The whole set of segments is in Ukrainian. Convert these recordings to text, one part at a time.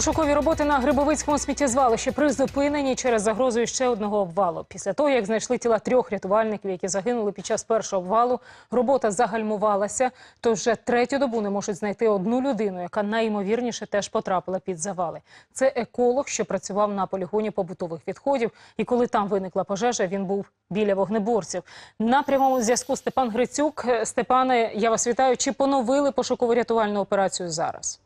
Пошукові роботи на Грибовицькому сміттєзвалищі призупинені через загрозу ще одного обвалу. Після того, як знайшли тіла трьох рятувальників, які загинули під час першого обвалу, робота загальмувалася. Тож вже третю добу не можуть знайти одну людину, яка найімовірніше теж потрапила під завали. Це еколог, що працював на полігоні побутових відходів. І коли там виникла пожежа, він був біля вогнеборців. На прямому зв'язку Степан Грицюк. Степане, я вас вітаю. Чи поновили пошуково рятувальну операцію зараз?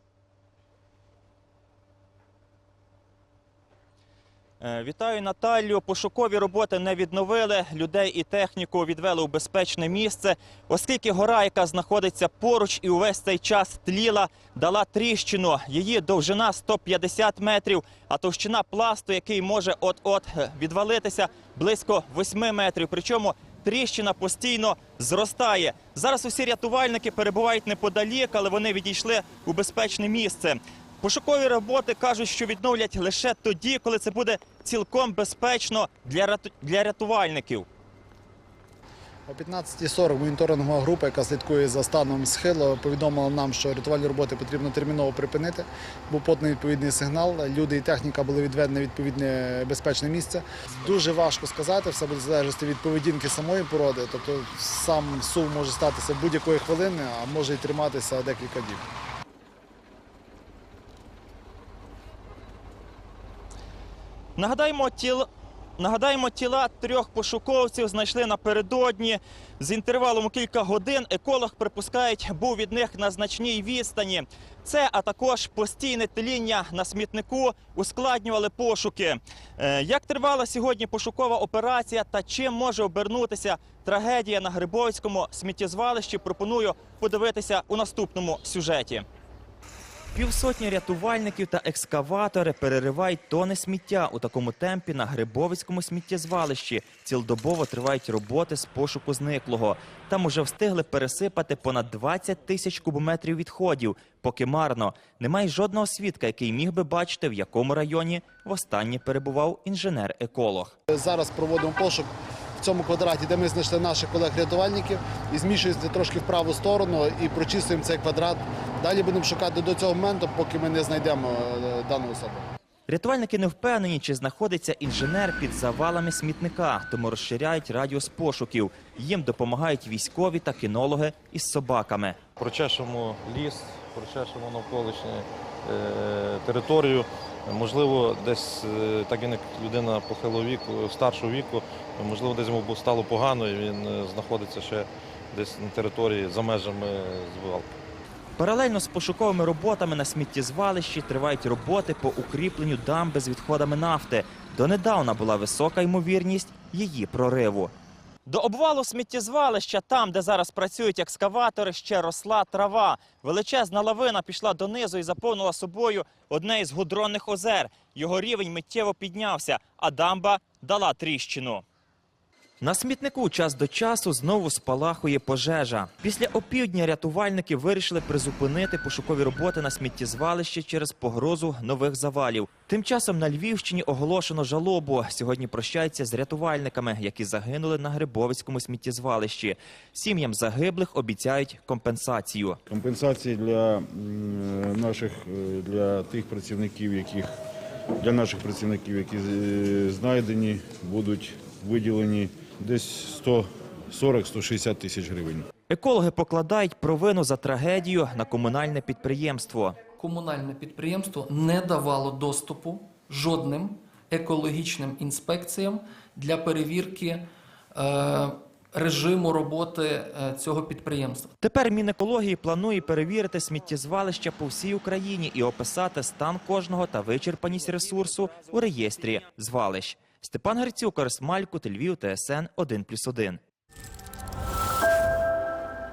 Вітаю Наталю. Пошукові роботи не відновили. Людей і техніку відвели у безпечне місце, оскільки гора, яка знаходиться поруч і увесь цей час тліла, дала тріщину. Її довжина 150 метрів, а товщина пласту, який може от-от е, відвалитися, близько 8 метрів. Причому тріщина постійно зростає. Зараз усі рятувальники перебувають неподалік, але вони відійшли у безпечне місце. Пошукові роботи кажуть, що відновлять лише тоді, коли це буде цілком безпечно для, для рятувальників. О 15.40 моніторингова група, яка слідкує за станом схилу, повідомила нам, що рятувальні роботи потрібно терміново припинити. Був поданий відповідний сигнал. Люди і техніка були відведені в відповідне безпечне місце. Дуже важко сказати, все буде залежати від поведінки самої породи. Тобто сам сув може статися будь-якої хвилини, а може й триматися декілька діб. Нагадаємо, тіл... Нагадаємо, тіла трьох пошуковців знайшли напередодні. З інтервалом у кілька годин еколог припускають, був від них на значній відстані. Це, а також постійне тління на смітнику ускладнювали пошуки. Е, Як тривала сьогодні пошукова операція та чим може обернутися трагедія на Грибовському сміттєзвалищі, пропоную подивитися у наступному сюжеті. Півсотні рятувальників та екскаватори переривають тони сміття у такому темпі на Грибовицькому сміттєзвалищі. Цілодобово тривають роботи з пошуку зниклого. Там уже встигли пересипати понад 20 тисяч кубометрів відходів. Поки марно. Немає жодного свідка, який міг би бачити, в якому районі востаннє перебував інженер-еколог. Зараз проводимо пошук в цьому квадраті, де ми знайшли наших колег-рятувальників, і змішуємося трошки в праву сторону і прочистуємо цей квадрат. Далі будемо шукати до цього моменту, поки ми не знайдемо е, дану особу. Рятувальники не впевнені, чи знаходиться інженер під завалами смітника, тому розширяють радіус пошуків. Їм допомагають військові та кінологи із собаками. прочешемо ліс, прочешемо навколишню е, територію. Можливо, десь, е, так як людина похилого віку, старшого віку, можливо, десь йому стало погано, і він знаходиться ще десь на території за межами звалки. Паралельно з пошуковими роботами на сміттєзвалищі тривають роботи по укріпленню дамби з відходами нафти. Донедавна була висока ймовірність її прориву. До обвалу сміттєзвалища, там, де зараз працюють екскаватори, ще росла трава. Величезна лавина пішла донизу і заповнила собою одне із гудронних озер. Його рівень миттєво піднявся, а дамба дала тріщину. На смітнику час до часу знову спалахує пожежа. Після опівдня рятувальники вирішили призупинити пошукові роботи на сміттєзвалищі через погрозу нових завалів. Тим часом на Львівщині оголошено жалобу. Сьогодні прощаються з рятувальниками, які загинули на Грибовицькому сміттєзвалищі. Сім'ям загиблих обіцяють компенсацію. Компенсації для наших е, для тих працівників, яких для наших працівників, які е, знайдені, будуть виділені десь 140-160 тисяч гривень. Екологи покладають провину за трагедію на комунальне підприємство. комунальне підприємство не давало доступу жодним екологічним інспекціям для перевірки е, режиму роботи е, цього підприємства. Тепер Мінекології планує перевірити сміттєзвалища по всій Україні і описати стан кожного та вичерпаність ресурсу у реєстрі звалищ. Степан Грицюк, Орес Малькут, Львів, ТСН 1+,1.